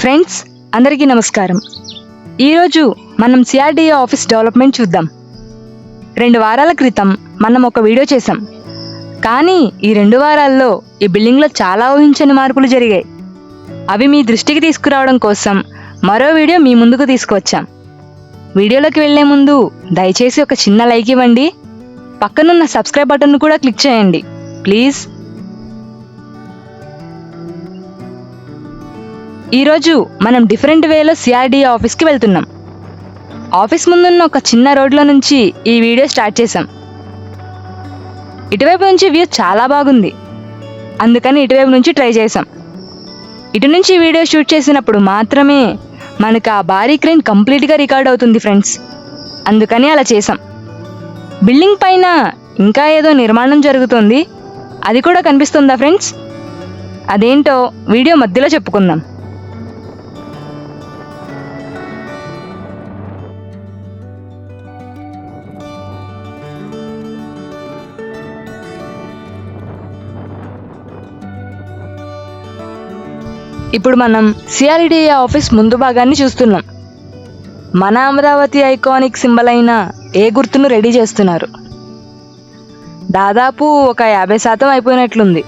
Friends అందరికీ నమస్కారం. ఈరోజు మనం సిఆర్డీఏ ఆఫీస్ డెవలప్మెంట్ చూద్దాం. రెండు వారాల క్రితం మనం ఒక వీడియో చేసాం కానీ ఈ రెండు వారాల్లో ఈ బిల్డింగ్లో చాలా ఊహించని మార్పులు జరిగాయి. అవి మీ దృష్టికి తీసుకురావడం కోసం మరో వీడియో మీ ముందుకు తీసుకువచ్చాం. వీడియోలోకి వెళ్ళే ముందు దయచేసి ఒక చిన్న లైక్ ఇవ్వండి. పక్కనున్న సబ్స్క్రైబ్ బటన్ను కూడా క్లిక్ చేయండి. ప్లీజ్ ఈరోజు మనం డిఫరెంట్ వేలో సిఆర్డీఏ ఆఫీస్కి వెళ్తున్నాం. ఆఫీస్ ముందున్న ఒక చిన్న రోడ్లో నుంచి ఈ వీడియో స్టార్ట్ చేసాం ఇటువైపు నుంచి వ్యూ చాలా బాగుంది. అందుకని ఇటువైపు నుంచి ట్రై చేసాం ఇటు నుంచి వీడియో షూట్ చేసినప్పుడు మాత్రమే మనకు ఆ భారీ క్రెయిన్ కంప్లీట్గా రికార్డ్ అవుతుంది ఫ్రెండ్స్. అందుకని అలా చేసాం బిల్డింగ్ పైన ఇంకా ఏదో నిర్మాణం జరుగుతుంది. అది కూడా కనిపిస్తుందా ఫ్రెండ్స్? అదేంటో వీడియో మధ్యలో చెప్పుకుందాం. ఇప్పుడు మనం సిఆర్డిఏ ఆఫీస్ ముందు భాగాన్ని చూస్తున్నాం. మన అమరావతి ఐకానిక్ సింబల్ అయిన ఏ గుర్తును రెడీ చేస్తున్నారు? దాదాపు ఒక యాభై శాతం అయిపోయినట్లుంది.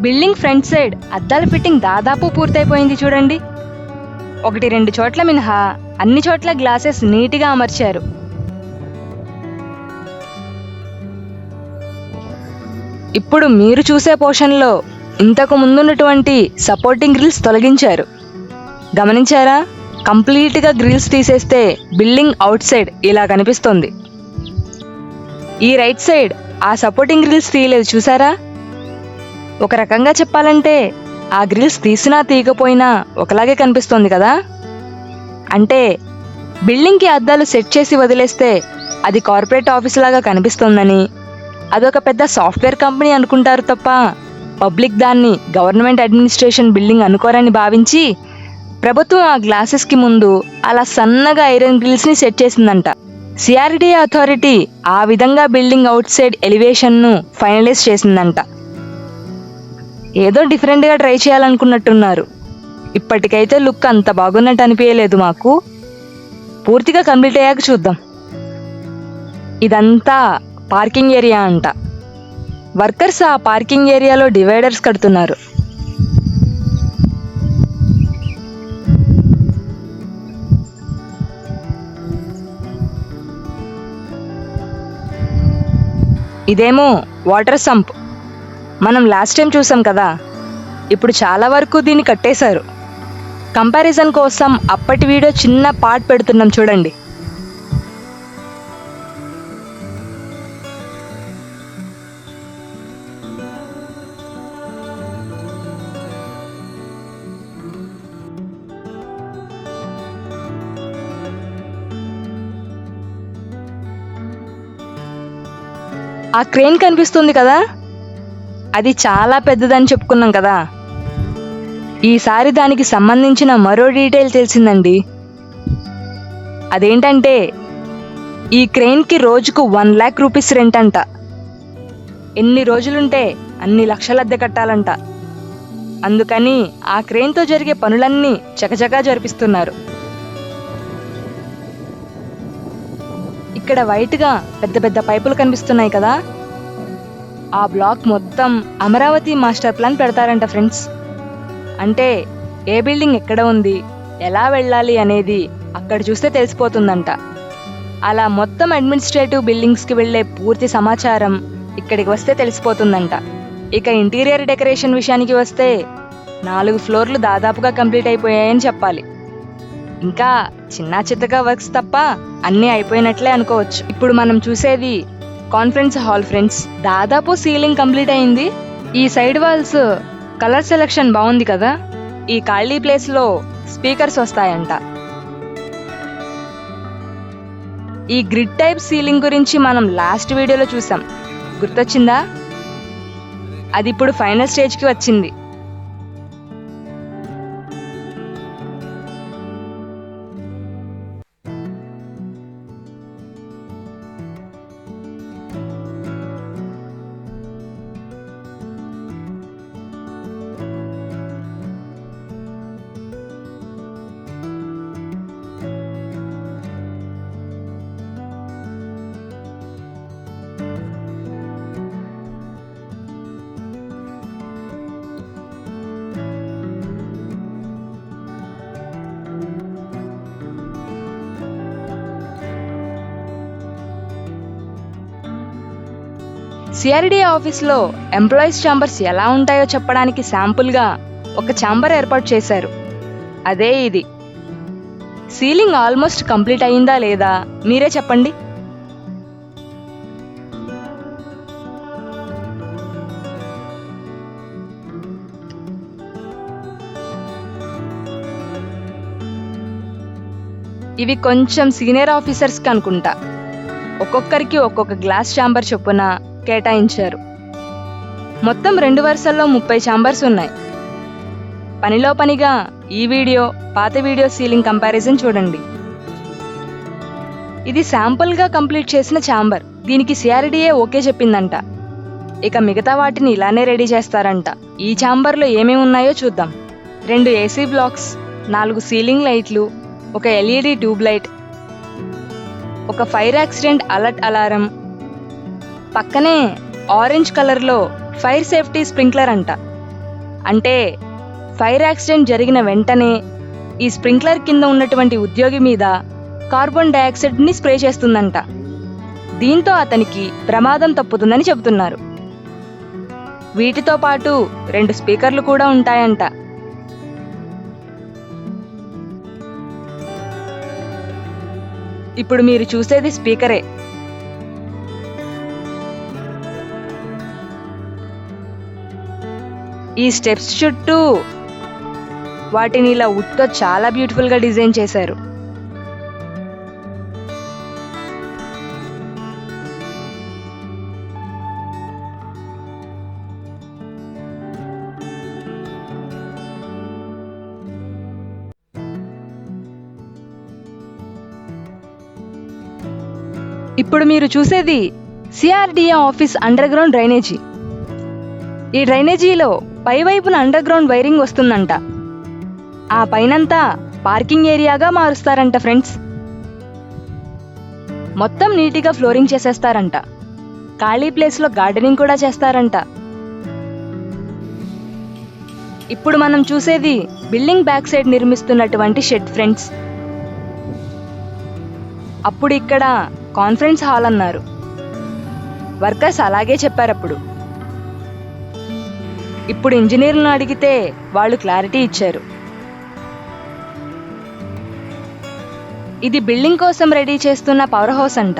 బిల్డింగ్ ఫ్రంట్ సైడ్ అద్దాల ఫిట్టింగ్ దాదాపు పూర్తయిపోయింది చూడండి. ఒకటి రెండు చోట్ల మినహా అన్ని చోట్ల గ్లాసెస్ నీట్గా అమర్చారు. ఇప్పుడు మీరు చూసే పోర్షన్లో ఇంతకు ముందున్నటువంటి సపోర్టింగ్ గ్రిల్స్ తొలగించారు. గమనించారా? కంప్లీట్గా గ్రిల్స్ తీసేస్తే బిల్డింగ్ అవుట్ సైడ్ ఇలా కనిపిస్తుంది. ఈ రైట్ సైడ్ ఆ సపోర్టింగ్ గ్రిల్స్ తీయలేదు చూసారా? ఒక రకంగా చెప్పాలంటే ఆ గ్రిల్స్ తీసినా తీయకపోయినా ఒకలాగే కనిపిస్తుంది కదా? అంటే బిల్డింగ్కి అద్దాలు సెట్ చేసి వదిలేస్తే అది కార్పొరేట్ ఆఫీస్ లాగా కనిపిస్తుందని అదొక పెద్ద సాఫ్ట్వేర్ కంపెనీ అనుకుంటారు తప్ప పబ్లిక్ దాన్ని గవర్నమెంట్ అడ్మినిస్ట్రేషన్ బిల్డింగ్ అనుకోరని భావించి ప్రభుత్వం ఆ గ్లాసెస్కి ముందు అలా సన్నగా ఐరన్ గ్రిల్స్ని సెట్ చేసిందంట. సిఆర్డీ అథారిటీ ఆ విధంగా బిల్డింగ్ అవుట్ సైడ్ ఎలివేషన్ను ఫైనలైజ్ చేసిందంట. ఏదో డిఫరెంట్గా ట్రై చేయాలనుకున్నట్టున్నారు. ఇప్పటికైతే లుక్ అంత బాగున్నట్టు అనిపించలేదు మాకు. పూర్తిగా కంప్లీట్ అయ్యాక చూద్దాం. ఇదంతా పార్కింగ్ ఏరియా అంట. వర్కర్స్ ఆ పార్కింగ్ ఏరియాలో డివైడర్స్ కడుతున్నారు. ఇదేమో వాటర్ సంప్. మనం లాస్ట్ టైం చూసాం కదా ఇప్పుడు చాలా వరకు దీన్ని కట్టేశారు. కంపారిజన్ కోసం అప్పటి వీడియో చిన్న పార్ట్ పెడుతున్నాం చూడండి. ఆ క్రేన్ కనిపిస్తుంది కదా? అది చాలా పెద్దదని చెప్పుకున్నాం కదా? ఈసారి దానికి సంబంధించిన మరో డీటెయిల్ తెలిసిందండి. అదేంటంటే ఈ క్రెయిన్కి రోజుకు వన్ ల్యాక్ రూపీస్ రెంట్ అంట ఎన్ని రోజులుంటే అన్ని లక్షల అద్దె కట్టాలంట. అందుకని ఆ క్రెయిన్తో జరిగే పనులన్నీ చకచకా జరిపిస్తున్నారు. ఇక్కడ వైట్గా పెద్ద పెద్ద పైపులు కనిపిస్తున్నాయి కదా. ఆ బ్లాక్ మొత్తం అమరావతి మాస్టర్ ప్లాన్ పెడతారంట ఫ్రెండ్స్ అంటే ఏ బిల్డింగ్ ఎక్కడ ఉంది ఎలా వెళ్ళాలి అనేది అక్కడ చూస్తే తెలిసిపోతుందంట. అలా మొత్తం అడ్మినిస్ట్రేటివ్ బిల్డింగ్స్కి వెళ్ళే పూర్తి సమాచారం ఇక్కడికి వస్తే తెలిసిపోతుందంట. ఇక ఇంటీరియర్ డెకరేషన్ విషయానికి వస్తే నాలుగు ఫ్లోర్లు దాదాపుగా కంప్లీట్ అయిపోయాయని చెప్పాలి. ఇంకా చిన్న చిత్తగా వర్క్స్ తప్ప అన్నీ అయిపోయినట్లే అనుకోవచ్చు. ఇప్పుడు మనం చూసేది కాన్ఫరెన్స్ హాల్ ఫ్రెండ్స్ దాదాపు సీలింగ్ కంప్లీట్ అయింది. ఈ సైడ్ వాల్స్ కలర్ సెలెక్షన్ బాగుంది కదా? ఈ ఖాళీ ప్లేస్లో స్పీకర్స్ వస్తాయంట. ఈ గ్రిడ్ టైప్ సీలింగ్ గురించి మనం లాస్ట్ వీడియోలో చూసాం. గుర్తొచ్చిందా? అది ఇప్పుడు ఫైనల్ స్టేజ్కి వచ్చింది. సిఆర్డి ఆఫీస్లో ఎంప్లాయీస్ ఛాంబర్స్ ఎలా ఉంటాయో చెప్పడానికి శాంపుల్గా ఒక ఛాంబర్ ఏర్పాటు చేశారు. అదే ఇది. సీలింగ్ ఆల్మోస్ట్ కంప్లీట్ అయిందా లేదా మీరే చెప్పండి. ఇవి కొంచెం సీనియర్ ఆఫీసర్స్కి అనుకుంటా. ఒక్కొక్కరికి ఒక్కొక్క గ్లాస్ ఛాంబర్ చొప్పున కేటాయించారు. మొత్తం రెండు వరుసల్లో ముప్పై ఛాంబర్స్ ఉన్నాయి. పనిలో పనిగా ఈ వీడియో పాత వీడియో సీలింగ్ కంపారిజన్ చూడండి. ఇది శాంపుల్గా కంప్లీట్ చేసిన ఛాంబర్. దీనికి సిఆర్డిఏ ఓకే చెప్పిందంట. ఇక మిగతా వాటిని ఇలానే రెడీ చేస్తారంట. ఈ ఛాంబర్లో ఏమేమి ఉన్నాయో చూద్దాం. రెండు ఏసీ బ్లాక్స్ నాలుగు సీలింగ్ లైట్లు ఒక ఎల్ఈడి ట్యూబ్ లైట్ ఒక ఫైర్ యాక్సిడెంట్ అలర్ట్ అలారం పక్కనే ఆరెంజ్ కలర్లో ఫైర్ సేఫ్టీ స్ప్రింక్లర్ అంట. అంటే ఫైర్ యాక్సిడెంట్ జరిగిన వెంటనే ఈ స్ప్రింక్లర్ కింద ఉన్నటువంటి ఉద్యోగి మీద కార్బన్ డయాక్సైడ్ని స్ప్రే చేస్తుందంట. దీంతో అతనికి ప్రమాదం తప్పుతుందని చెబుతున్నారు. వీటితో పాటు రెండు స్పీకర్లు కూడా ఉంటాయంట. ఇప్పుడు మీరు చూసేది స్పీకరే. ఈ స్టెప్స్ చుట్టూ వాటిని ఇలా వుడ్తో చాలా బ్యూటిఫుల్గా డిజైన్ చేశారు. ఇప్పుడు మీరు చూసేది CRDA office underground drainage. ఈ డ్రైనేజీలో పైవైపున అండర్ గ్రౌండ్ వైరింగ్ వస్తుందంట. ఆ పైనంతా పార్కింగ్ ఏరియాగా మారుస్తారంట ఫ్రెండ్స్ మొత్తం నీటిగా ఫ్లోరింగ్ చేసేస్తారంట. ఖాళీ ప్లేస్లో గార్డెనింగ్ కూడా చేస్తారంట. ఇప్పుడు మనం చూసేది బిల్డింగ్ బ్యాక్ సైడ్ నిర్మిస్తున్నటువంటి షెడ్ ఫ్రెండ్స్ అప్పుడు ఇక్కడ కాన్ఫరెన్స్ హాల్ అన్నారు. వర్కర్స్ అలాగే చెప్పారు అప్పుడు ఇప్పుడు ఇంజనీర్లను అడిగితే వాళ్ళు క్లారిటీ ఇచ్చారు. ఇది బిల్డింగ్ కోసం రెడీ చేస్తున్న పవర్ హౌస్ అంట.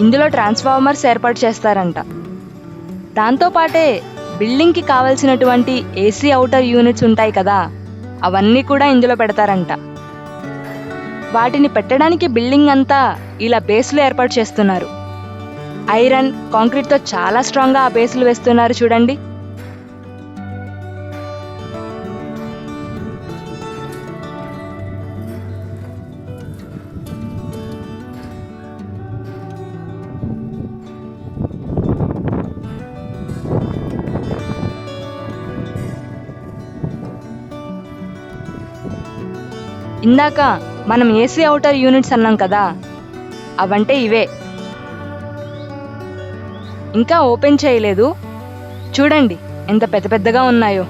ఇందులో ట్రాన్స్ఫార్మర్స్ ఏర్పాటు చేస్తారంట. దాంతోపాటే బిల్డింగ్కి కావలసినటువంటి ఏసీ అవుటర్ యూనిట్స్ ఉంటాయి కదా అవన్నీ కూడా ఇందులో పెడతారంట. వాటిని పెట్టడానికి బిల్డింగ్ అంతా ఇలా బేస్లు ఏర్పాటు చేస్తున్నారు. ఐరన్ కాంక్రీట్తో చాలా స్ట్రాంగ్గా ఆ బేస్లు వేస్తున్నారు చూడండి. ఇందాక మనం ఏసీ అవుటర్ యూనిట్స్ అన్నాం కదా అవంటే ఇవే. ఇంకా ఓపెన్ చేయలేదు. చూడండి ఎంత పెద్ద పెద్దగా ఉన్నాయో.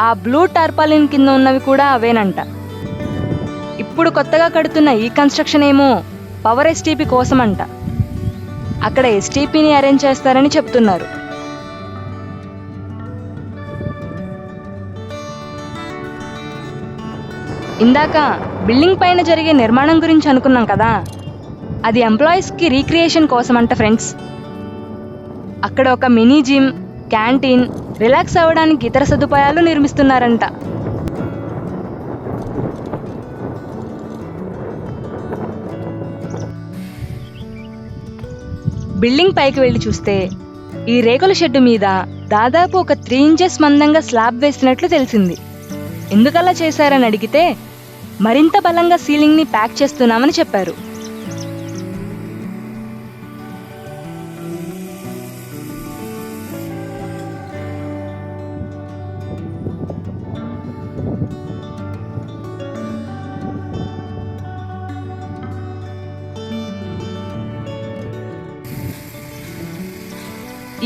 ఆ బ్లూ టార్పాలిన్ కింద ఉన్నవి కూడా అవేనంట. ఇప్పుడు కొత్తగా కడుతున్న ఈ కన్స్ట్రక్షన్ ఏమో పవర్ ఎస్టీపీ కోసం అంట అక్కడ ఎస్టీపీని అరేంజ్ చేస్తారని చెప్తున్నారు. ఇందాక బిల్డింగ్ పైన జరిగే నిర్మాణం గురించి అనుకున్నాం కదా? అది ఎంప్లాయీస్కి రీక్రియేషన్ కోసం అంట ఫ్రెండ్స్. అక్కడ ఒక మినీ జిమ్ క్యాంటీన్ రిలాక్స్ అవ్వడానికి ఇతర సదుపాయాలు నిర్మిస్తున్నారంట. బిల్డింగ్ పైకి వెళ్ళి చూస్తే ఈ రేకుల షెడ్డు మీద దాదాపు ఒక త్రీ ఇంచెస్ మందంగా స్లాబ్ వేసినట్లు తెలిసింది. ఎందుకలా చేశారని అడిగితే మరింత బలంగా సీలింగ్ని ప్యాక్ చేస్తున్నామని చెప్పారు.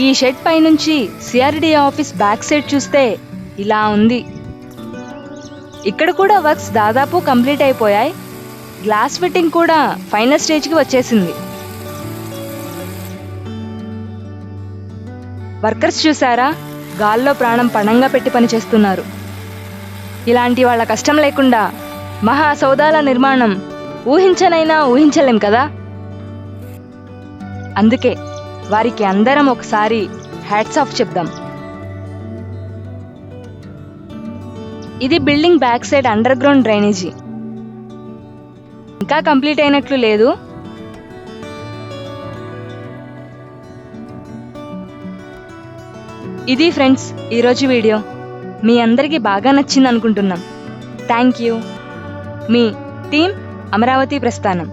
ఈ షెడ్ పైనుంచి సిఆర్డి ఆఫీస్ బ్యాక్ సైడ్ చూస్తే ఇలా ఉంది. ఇక్కడ కూడా వర్క్స్ దాదాపు కంప్లీట్ అయిపోయాయి. గ్లాస్ ఫిట్టింగ్ కూడా ఫైనల్ స్టేజ్కి వచ్చేసింది. వర్కర్స్ చూసారా? గాల్లో ప్రాణం పణంగా పెట్టి పనిచేస్తున్నారు. ఇలాంటి వాళ్ళ కష్టం లేకుండా మహా సౌదాల నిర్మాణం ఊహించనైనా ఊహించలేం కదా? అందుకే వారికి అందరం ఒకసారి హ్యాట్స్ ఆఫ్ చెప్దాం. ఇది building back side underground drainage ఇంకా కంప్లీట్ అయినట్లు లేదు. ఇది ఫ్రెండ్స్ ఈరోజు వీడియో. మీ అందరికీ బాగా నచ్చింది అనుకుంటున్నాం థ్యాంక్ యూ మీ టీం అమరావతి ప్రస్థానం.